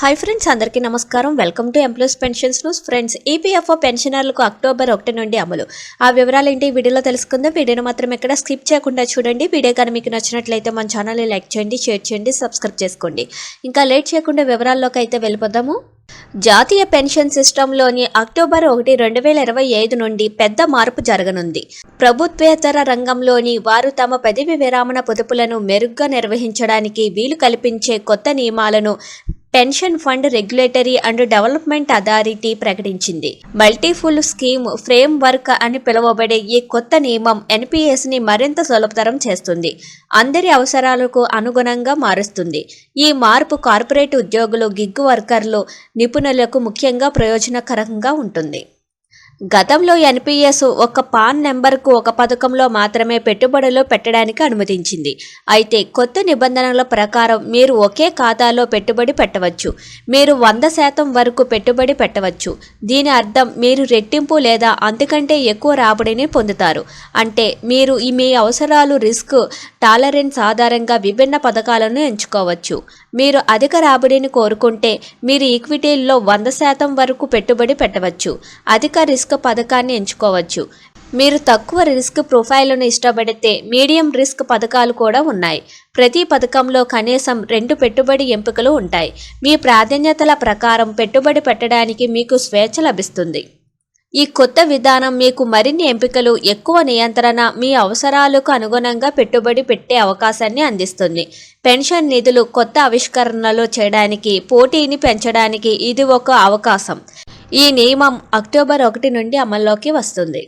Hi friends అందరికీ నమస్కారం. Welcome to employees pensions news friends EPFO పెన్షనర్లకు అక్టోబర్ ఒకటి నుండి అమలు. ఆ వివరాలు ఏంటి వీడియోలో తెలుసుకుందాం. వీడియోను మాత్రం ఎక్కడ స్కిప్ చేయకుండా చూడండి. వీడియో కానీ మీకు నచ్చినట్లయితే మన ఛానల్ని లైక్ చేయండి షేర్ చేయండి సబ్స్క్రైబ్ చేసుకోండి. ఇంకా లేట్ చేయకుండా వివరాల్లోకి అయితే వెళ్ళిపోదాము. జాతీయ పెన్షన్ సిస్టంలోని అక్టోబర్ ఒకటి రెండు వేల ఇరవై ఐదు నుండి పెద్ద మార్పు జరగనుంది. ప్రభుత్వేతర రంగంలోని వారు తమ పదవి విరామణ పొదుపులను మెరుగ్గా నిర్వహించడానికి వీలు కల్పించే కొత్త నియమాలను pension fund regulatory and development authority ప్రకటించింది. మల్టీఫుల్ స్కీమ్ ఫ్రేమ్ వర్క్ అని పిలువబడే ఈ కొత్త నియమం ఎన్పిఎస్ని మరింత సులభతరం చేస్తుంది. అందరి అవసరాలకు అనుగుణంగా మారుస్తుంది. ఈ మార్పు కార్పొరేట్ ఉద్యోగులు గిగ్ వర్కర్లు నిపుణులకు ముఖ్యంగా ప్రయోజనకరంగా ఉంటుంది. గతంలో ఎన్పిఎస్ ఒక పాన్ నెంబర్కు ఒక పథకంలో మాత్రమే పెట్టుబడులు పెట్టడానికి అనుమతించింది. అయితే కొత్త నిబంధనల ప్రకారం మీరు ఒకే ఖాతాలో పెట్టుబడి పెట్టవచ్చు. మీరు వంద శాతం వరకు పెట్టుబడి పెట్టవచ్చు. దీని అర్థం మీరు రెట్టింపు లేదా అంతకంటే ఎక్కువ రాబడిని పొందుతారు. అంటే మీరు ఈ మీ అవసరాలు రిస్క్ టాలరెన్స్ ఆధారంగా విభిన్న పథకాలను ఎంచుకోవచ్చు. మీరు అధిక రాబడిని కోరుకుంటే మీరు ఈక్విటీల్లో వంద శాతం వరకు పెట్టుబడి పెట్టవచ్చు. అధిక రిస్క్ రిస్క్ పథకాన్ని ఎంచుకోవచ్చు. మీరు తక్కువ రిస్క్ ప్రొఫైల్ను ఇష్టపడితే మీడియం రిస్క్ పథకాలు కూడా ఉన్నాయి. ప్రతి పథకంలో కనీసం రెండు పెట్టుబడి ఎంపికలు ఉంటాయి. మీ ప్రాధాన్యతల ప్రకారం పెట్టుబడి పెట్టడానికి మీకు స్వేచ్ఛ లభిస్తుంది. ఈ కొత్త విధానం మీకు మరిన్ని ఎంపికలు ఎక్కువ నియంత్రణ మీ అవసరాలకు అనుగుణంగా పెట్టుబడి పెట్టే అవకాశాన్ని అందిస్తుంది. పెన్షన్ నిధులు కొత్త ఆవిష్కరణలు చేయడానికి పోటీని పెంచడానికి ఇది ఒక అవకాశం. ఈ నియమం అక్టోబర్ ఒకటి నుండి అమల్లోకి వస్తుంది.